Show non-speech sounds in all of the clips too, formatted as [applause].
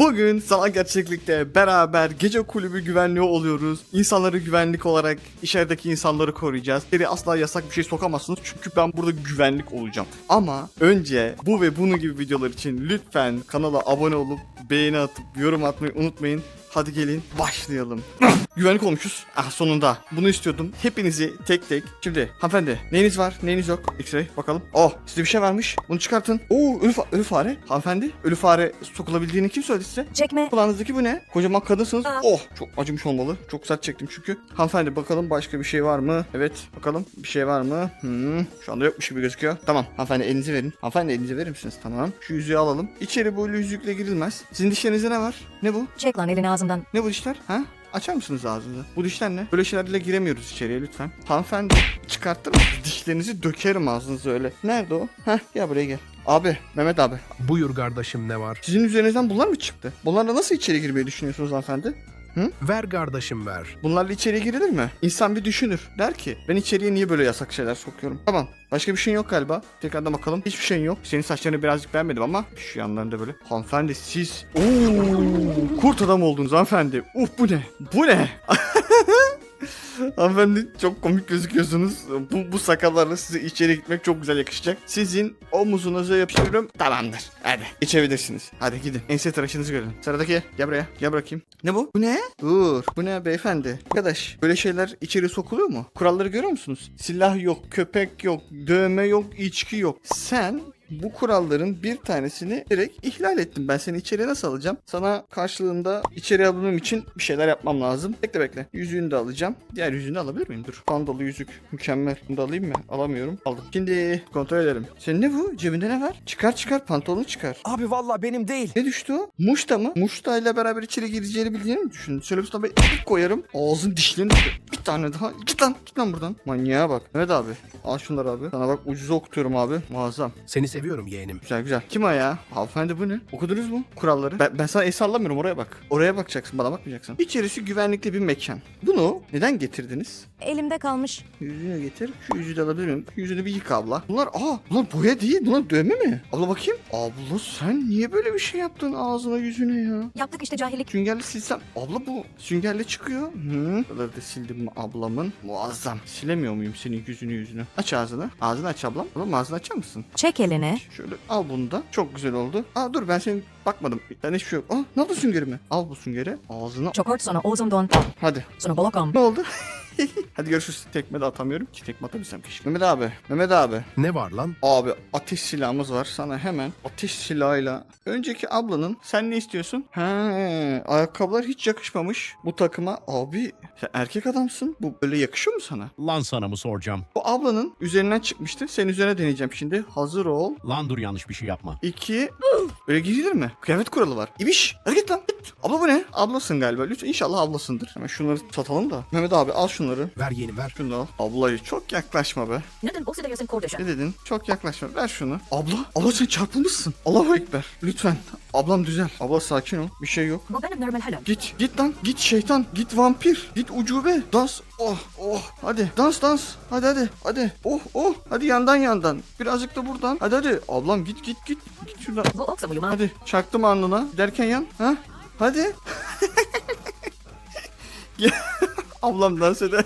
Bugün sanal gerçeklikte beraber gece kulübü güvenliği oluyoruz. İnsanları güvenlik olarak içerideki insanları koruyacağız. Geri asla yasak bir şey sokamazsınız çünkü ben burada güvenlik olacağım. Ama önce bu ve bunun gibi videolar için lütfen kanala abone olup beğeni atıp yorum atmayı unutmayın. Hadi gelin başlayalım. [laughs] Güvenlik olmuşuz. Ah sonunda. Bunu istiyordum. Hepinizi tek tek. Şimdi hanımefendi neyiniz var neyiniz yok? X-ray bakalım. Oh sizde bir şey varmış. Bunu çıkartın. Oo ölü, fa- ölü fare. Hanımefendi ölü fare sokulabildiğini kim söyledi size? Çekme. Kulağınızdaki bu ne? Kocaman kadınsınız. Aa. Oh çok acımış olmalı. Çok sert çektim çünkü. Hanımefendi bakalım başka bir şey var mı? Evet bakalım bir şey var mı? Hmm, şu anda yokmuş gibi gözüküyor. Tamam hanımefendi elinizi verin. Hanımefendi elinizi verir misiniz? Tamam. Şu yüzüğü alalım. İçeri böyle yüzükle girilmez. Sizin dişlerinizde ne var? Ne bu? Çek lan elini ağzımdan. Ne bu dişler? Ha? Açar mısınız ağzınızı? Bu dişler ne? Böyle şeylerle giremiyoruz içeriye lütfen. Hanımefendi mısınız? Dişlerinizi dökerim ağzınıza öyle. Nerede o? Heh gel buraya gel. Abi Mehmet abi. Buyur kardeşim ne var? Sizin üzerinizden bunlar mı çıktı? Bunlarla nasıl içeri girmeyi düşünüyorsunuz hanımefendi? Ver kardeşim ver. Bunlarla içeriye girilir mi? İnsan bir düşünür. Der ki ben içeriye niye böyle yasak şeyler sokuyorum? Tamam. Başka bir şeyin yok galiba. Tekrardan bakalım. Hiçbir şeyin yok. Senin saçlarını birazcık beğenmedim ama şu yanlarında böyle. Hanımefendi siz... Oo, kurt adam oldunuz hanımefendi. Uf bu ne? Bu ne? [laughs] Hanımefendi çok komik gözüküyorsunuz. Bu, bu sakallarla size içeri gitmek çok güzel yakışacak. Sizin omuzunuza yapıştırıyorum. Tamamdır. Hadi geçebilirsiniz. Hadi gidin. Ense tıraşınızı görün. Sıradaki gel buraya. Gel bırakayım. Ne bu? Bu ne? Dur. Bu ne beyefendi? Arkadaş böyle şeyler içeri sokuluyor mu? Kuralları görüyor musunuz? Silah yok, köpek yok, dövme yok, içki yok. Sen bu kuralların bir tanesini direkt ihlal ettim. Ben seni içeriye nasıl alacağım? Sana karşılığında içeri alabilmem için bir şeyler yapmam lazım. Bekle bekle. Yüzüğünü de alacağım. Diğer yüzüğünü alabilir miyim? Dur. Pandalı yüzük. Mükemmel. Bunu da alayım mı? Alamıyorum. Aldım. Şimdi kontrol edelim. Senin ne bu? Cebinde ne var? Çıkar çıkar. Pantolonu çıkar. Abi valla benim değil. Ne düştü o? Muşta mı? Muşta ile beraber içeri gireceğini bildiğini mi düşündün? Şöyle bir bir koyarım. Ağzın dişlerini bir tane daha. Git lan. Git lan buradan. Manyağa bak. Evet abi. Al şunları abi. Sana bak ucuza okutuyorum abi. Muazzam. Seni seviyorum yeğenim. Güzel güzel. Kim o ya? Hanımefendi bu ne? Okudunuz mu kuralları? Ben, ben sana el sallamıyorum oraya bak. Oraya bakacaksın bana bakmayacaksın. İçerisi güvenlikli bir mekan. Bunu neden getirdiniz? Elimde kalmış. Yüzüğünü getir. Şu yüzüğü de alabilir miyim? Yüzünü bir yıka abla. Bunlar aa bunlar boya değil. Bunlar dövme mi? Abla bakayım. Abla sen niye böyle bir şey yaptın ağzına yüzüne ya? Yaptık işte cahillik. Süngerle silsem. Abla bu süngerle çıkıyor. Hı. Buraları da sildim mi ablamın. Muazzam. Silemiyor muyum senin yüzünü yüzünü? Aç ağzını. Ağzını aç ablam. Ablam ağzını açar mısın? Çek elini. Şöyle al bunu da. Çok güzel oldu. Aa dur ben senin bakmadım. Tane hiçbir şey yok. Aa ne oldu süngerime? Al bu süngeri. Ağzına. Çok sonra omzumdan. Hadi. Sonra bolokom. Ne oldu? [laughs] Hadi görüşürüz. Tekme de atamıyorum ki. Tekme atabilsem keşke. Mehmet abi. Mehmet abi. Ne var lan? Abi ateş silahımız var. Sana hemen ateş silahıyla. Önceki ablanın sen ne istiyorsun? He, ayakkabılar hiç yakışmamış bu takıma. Abi sen erkek adamsın. Bu böyle yakışıyor mu sana? Lan sana mı soracağım? Bu ablanın üzerinden çıkmıştı. Senin üzerine deneyeceğim şimdi. Hazır ol. Lan dur yanlış bir şey yapma. İki. Öyle girilir mi? Kıyafet kuralı var. İbiş. Hadi git lan. Git. Abla bu ne? Ablasın galiba. Lütfen inşallah ablasındır. Hemen şunları satalım da. Mehmet abi al şunları. Ver yeğenim ver. Şunu da al. Ablayı çok yaklaşma be. Neden o size kardeşim? Ne dedin? Çok yaklaşma. Ver şunu. Abla. Abla sen çarpılmışsın. Allahu Ekber. Lütfen. Ablam düzel. Abla sakin ol. Bir şey yok. Bu benim normal halim. Git. Git lan. Git şeytan. Git vampir. Git ucube. Dans. Oh. Oh. Hadi. Dans dans. Hadi hadi. Hadi. Oh. Oh. Hadi yandan yandan. Birazcık da buradan. Hadi hadi. Ablam git git git. Git şuradan. Bu oksa mı? Hadi çaktım alnına. Derken yan. Ha? Hadi. [laughs] Ablam dans eder.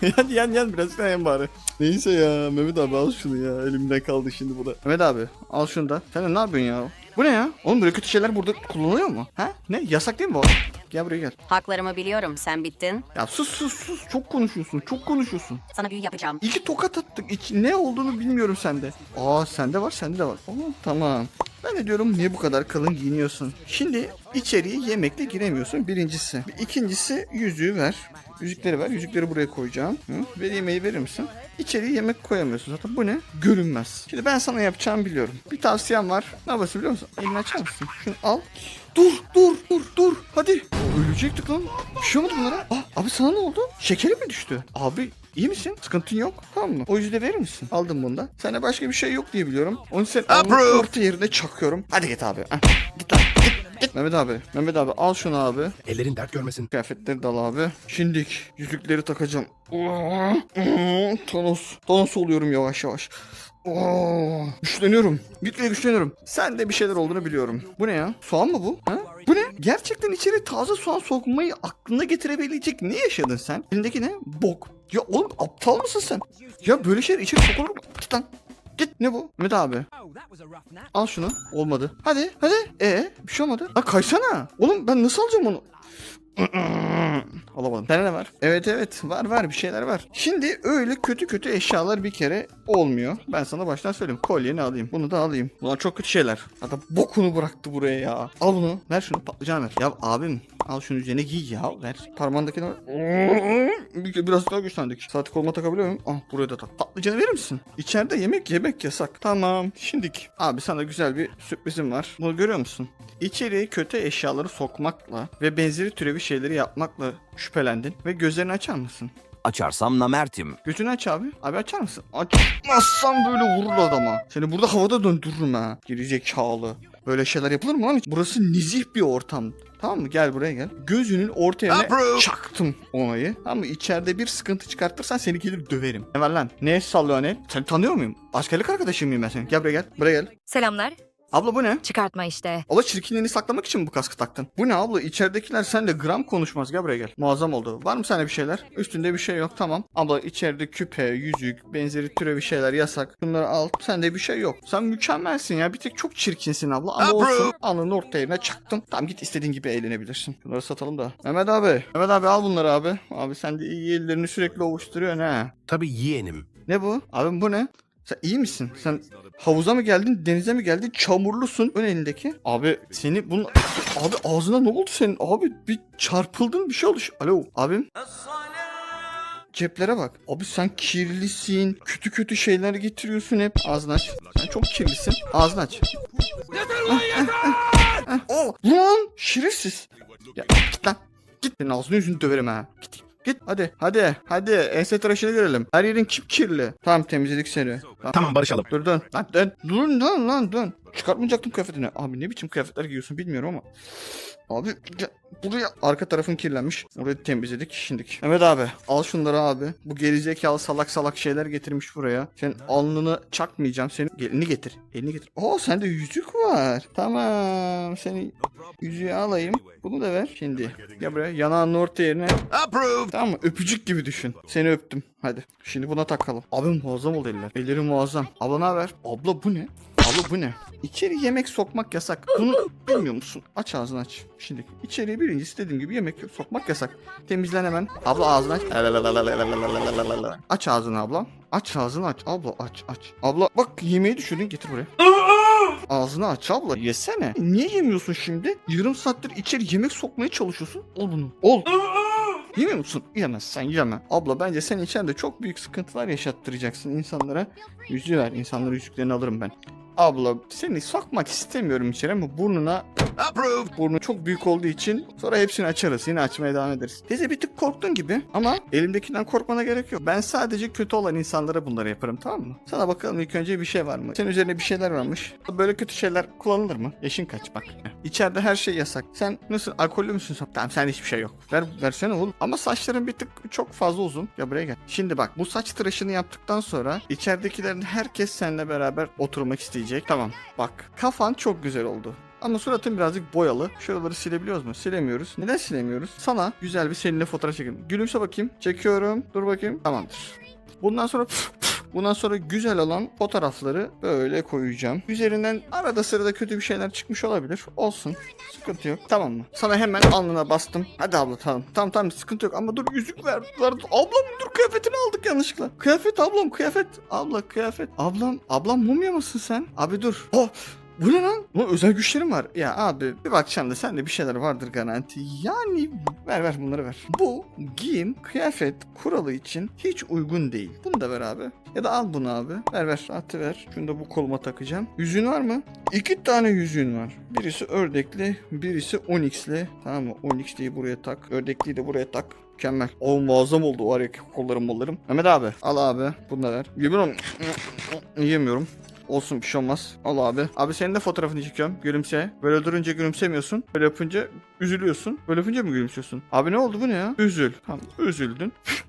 [laughs] Hadi yan yan biraz yan bari. Neyse ya Mehmet abi al şunu ya. Elimden kaldı şimdi bu da. Mehmet abi al şunu da. Sen ne yapıyorsun ya? Bu ne ya? Oğlum böyle kötü şeyler burada kullanılıyor mu? Ha? Ne? Yasak değil mi bu? Gel buraya gel. Haklarımı biliyorum. Sen bittin. Ya sus sus sus. Çok konuşuyorsun. Çok konuşuyorsun. Sana büyü yapacağım. İki tokat attık. İç, ne olduğunu bilmiyorum sende. Aa sende var sende de var. Aa, tamam. Ben de diyorum niye bu kadar kalın giyiniyorsun? Şimdi içeriye yemekle giremiyorsun birincisi. İkincisi yüzüğü ver. Yüzükleri ver. Yüzükleri buraya koyacağım. Hı? Ve yemeği verir misin? İçeriye yemek koyamıyorsun zaten. Bu ne? Görünmez. Şimdi ben sana yapacağımı biliyorum. Bir tavsiyem var. Ne yapıyorsun biliyor musun? Elini açar mısın? Şunu al. Dur dur dur dur. Hadi. Ölecektik lan. Bir şey olmadı bunlara. Aa, abi sana ne oldu? Şekeri mi düştü? Abi İyi misin? Sıkıntın yok. Tamam mı? O yüzüğü de verir misin? Aldım bunu da. Sende başka bir şey yok diye biliyorum. Onu sen alnının orta yerine çakıyorum. Hadi git abi. Heh, Git lan. Git. Git. Mehmet abi. Mehmet abi al şunu abi. Ellerin dert görmesin. Kıyafetleri dal abi. Şimdik yüzükleri takacağım. Thanos. Thanos oluyorum yavaş yavaş. Oo, güçleniyorum. Gitgide güçleniyorum. Sen de bir şeyler olduğunu biliyorum. Bu ne ya? Soğan mı bu? Ha? Bu ne? Gerçekten içeri taze soğan sokmayı aklına getirebilecek ne yaşadın sen? Elindeki ne? Bok. Ya oğlum aptal mısın sen? Ya böyle şeyler içeri sokulur mu? Git lan. Git ne bu? Mehmet abi. Al şunu. Olmadı. Hadi hadi. E bir şey olmadı. Ha kaysana. Oğlum ben nasıl alacağım onu? Alamadım. Sende ne var? Evet evet var var bir şeyler var. Şimdi öyle kötü kötü eşyalar bir kere olmuyor. Ben sana baştan söyleyeyim. Kolyeni alayım. Bunu da alayım. Bunlar çok kötü şeyler. Hatta bokunu bıraktı buraya ya. Al bunu. Ver şunu patlıcan ver. Ya abim al şunu üzerine giy ya. Ver. Parmağındakini ver. Bir- Biraz daha güçlendik. Saati koluma takabiliyor muyum? Ah buraya da tak. Patlıcanı verir misin? İçeride yemek yemek yasak. Tamam. Şimdik. Abi sana güzel bir sürprizim var. Bunu görüyor musun? İçeriye kötü eşyaları sokmakla ve benzeri türevi şeyleri yapmakla şüphelendin ve gözlerini açar mısın? Açarsam namertim. Gözünü aç abi. Abi açar mısın? Açmazsan böyle vurur adama. Seni burada havada döndürürüm ha. Gerizekalı. Böyle şeyler yapılır mı lan? Burası nezih bir ortam. Tamam mı? Gel buraya gel. Gözünün orta yerine Approve. çaktım onayı. Tamam mı? İçeride bir sıkıntı çıkartırsan seni gelir döverim. Ne var lan? Ne sallıyor ne? Seni tanıyor muyum? Askerlik arkadaşım mıyım ben senin? Gel buraya gel. Buraya gel. Selamlar. Abla bu ne? Çıkartma işte. Abla çirkinliğini saklamak için mi bu kaskı taktın? Bu ne abla? İçeridekiler seninle gram konuşmaz. Gel buraya gel. Muazzam oldu. Var mı sende bir şeyler? Üstünde bir şey yok. Tamam. Abla içeride küpe, yüzük, benzeri türevi şeyler yasak. Bunları al. Sende bir şey yok. Sen mükemmelsin ya. Bir tek çok çirkinsin abla. Ama olsun. Alnının orta yerine çaktım. Tamam git istediğin gibi eğlenebilirsin. Bunları satalım da. Mehmet abi. Mehmet abi al bunları abi. Abi sen de iyi ellerini sürekli ovuşturuyorsun ha. Tabii yeğenim. Ne bu? Abim bu ne? Sen iyi misin? Sen havuza mı geldin, denize mi geldin? Çamurlusun. Ne elindeki? Abi seni bunun... Abi ağzına ne oldu senin? Abi bir çarpıldın bir şey oldu. Alo abim. Ceplere bak. Abi sen kirlisin. Kötü kötü şeyler getiriyorsun hep. Ağzını aç. Sen çok kirlisin. Ağzını aç. Oh, lan şerefsiz. Ya git lan. Git. Senin ağzını yüzünü döverim ha. Git. Git hadi hadi hadi ense tıraşını görelim. Her yerin kip kirli. Tamam temizledik seni. Tamam. Barışalım. Dur dön. Lan dön. Dur lan lan dön. Çıkartmayacaktım kıyafetini. Abi ne biçim kıyafetler giyiyorsun bilmiyorum ama. Abi gel buraya arka tarafın kirlenmiş. Orayı temizledik şimdilik. Mehmet abi al şunları abi. Bu gerizekalı salak salak şeyler getirmiş buraya. Sen alnını çakmayacağım. Senin elini getir. Elini getir. Oo sende yüzük var. Tamam. Seni yüzüğü alayım. Bunu da ver. Şimdi gel buraya. Yanağının orta yerine. Tamam mı? Öpücük gibi düşün. Seni öptüm. Hadi. Şimdi buna takalım. Abi muazzam oldu eller. Elleri muazzam. Abla ne haber? Abla bu ne? Abla bu ne? İçeri yemek sokmak yasak. Bunu bilmiyor musun? Aç ağzını aç. Şimdi içeriye birincisi dediğim gibi yemek. Sokmak yasak. Temizlen hemen. Abla ağzını aç. Aç ağzını abla. Aç ağzını aç. Abla aç aç. Abla bak yemeği düşürdün getir buraya. Ağzını aç abla yesene. Niye yemiyorsun şimdi? Yarım saattir içeri yemek sokmaya çalışıyorsun. Ol bunu. Ol. Yemiyor musun? Yemezsen yeme. Abla bence sen içeride çok büyük sıkıntılar yaşattıracaksın insanlara. Yüzüğü ver. İnsanların yüzüklerini alırım ben. Abla seni sokmak istemiyorum içeri ama burnuna Approve. burnu çok büyük olduğu için sonra hepsini açarız. Yine açmaya devam ederiz. Teyze bir tık korktun gibi ama elimdekinden korkmana gerek yok. Ben sadece kötü olan insanlara bunları yaparım tamam mı? Sana bakalım ilk önce bir şey var mı? Senin üzerine bir şeyler varmış. Böyle kötü şeyler kullanılır mı? Yaşın kaç bak. İçeride her şey yasak. Sen nasıl alkollü müsün? Tamam sen hiçbir şey yok. Ver, versene oğlum. Ama saçların bir tık çok fazla uzun. Ya buraya gel. Şimdi bak bu saç tıraşını yaptıktan sonra içeridekilerin herkes seninle beraber oturmak isteyecek. Tamam bak kafan çok güzel oldu. Ama suratın birazcık boyalı. Şuraları silebiliyoruz mu? Silemiyoruz. Neden silemiyoruz? Sana güzel bir seninle fotoğraf çekelim. Gülümse bakayım. Çekiyorum. Dur bakayım. Tamamdır. Bundan sonra [laughs] Bundan sonra güzel olan fotoğrafları böyle koyacağım. Üzerinden arada sırada kötü bir şeyler çıkmış olabilir. Olsun. Sıkıntı yok. Tamam mı? Sana hemen alnına bastım. Hadi abla tamam. Tamam tamam sıkıntı yok ama dur yüzük ver. Ablam dur kıyafetini aldık yanlışlıkla. Kıyafet ablam kıyafet. Abla kıyafet. Ablam ablam mumya mısın sen? Abi dur. Oh bu ne lan? Bu özel güçlerim var. Ya abi bir bakacağım da sende bir şeyler vardır garanti. Yani ver ver bunları ver. Bu giyim kıyafet kuralı için hiç uygun değil. Bunu da ver abi. Ya da al bunu abi. Ver ver. Atı ver. Şunu da bu koluma takacağım. Yüzüğün var mı? İki tane yüzüğün var. Birisi ördekli, birisi onyxli. Tamam mı? Onyxliyi buraya tak. Ördekliyi de buraya tak. Mükemmel. O muazzam oldu var ya kollarım mollarım. Mehmet abi al abi. Bunu da ver. Yemiyorum. Yemiyorum. Olsun bir şey olmaz. Al abi. Abi senin de fotoğrafını çekiyorum. Gülümse. Böyle durunca gülümsemiyorsun. Böyle yapınca üzülüyorsun. Böyle yapınca mı gülümsüyorsun? Abi ne oldu bu ne ya? Üzül. Tamam üzüldün. [laughs]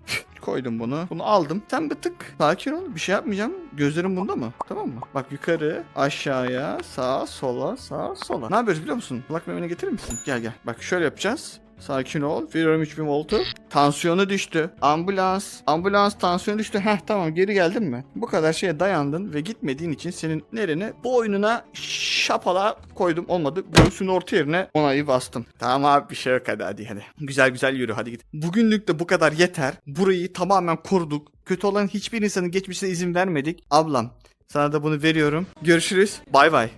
koydum bunu. Bunu aldım. Sen bir tık sakin ol. Bir şey yapmayacağım. Gözlerim bunda mı? Tamam mı? Bak yukarı, aşağıya, sağa, sola, sağa, sola. Ne yapıyoruz biliyor musun? Kulak memeni getirir misin? Gel gel. Bak şöyle yapacağız. Sakin ol. Veriyorum 3000 voltu. Tansiyonu düştü. Ambulans. Ambulans tansiyonu düştü. Heh tamam geri geldin mi? Bu kadar şeye dayandın ve gitmediğin için senin nerene? Boynuna şapala koydum. Olmadı. Göğsünün orta yerine onayı bastım. Tamam abi bir şey yok hadi hadi hadi. Güzel güzel yürü hadi git. Bugünlük de bu kadar yeter. Burayı tamamen koruduk. Kötü olan hiçbir insanın geçmişine izin vermedik. Ablam sana da bunu veriyorum. Görüşürüz. Bay bay.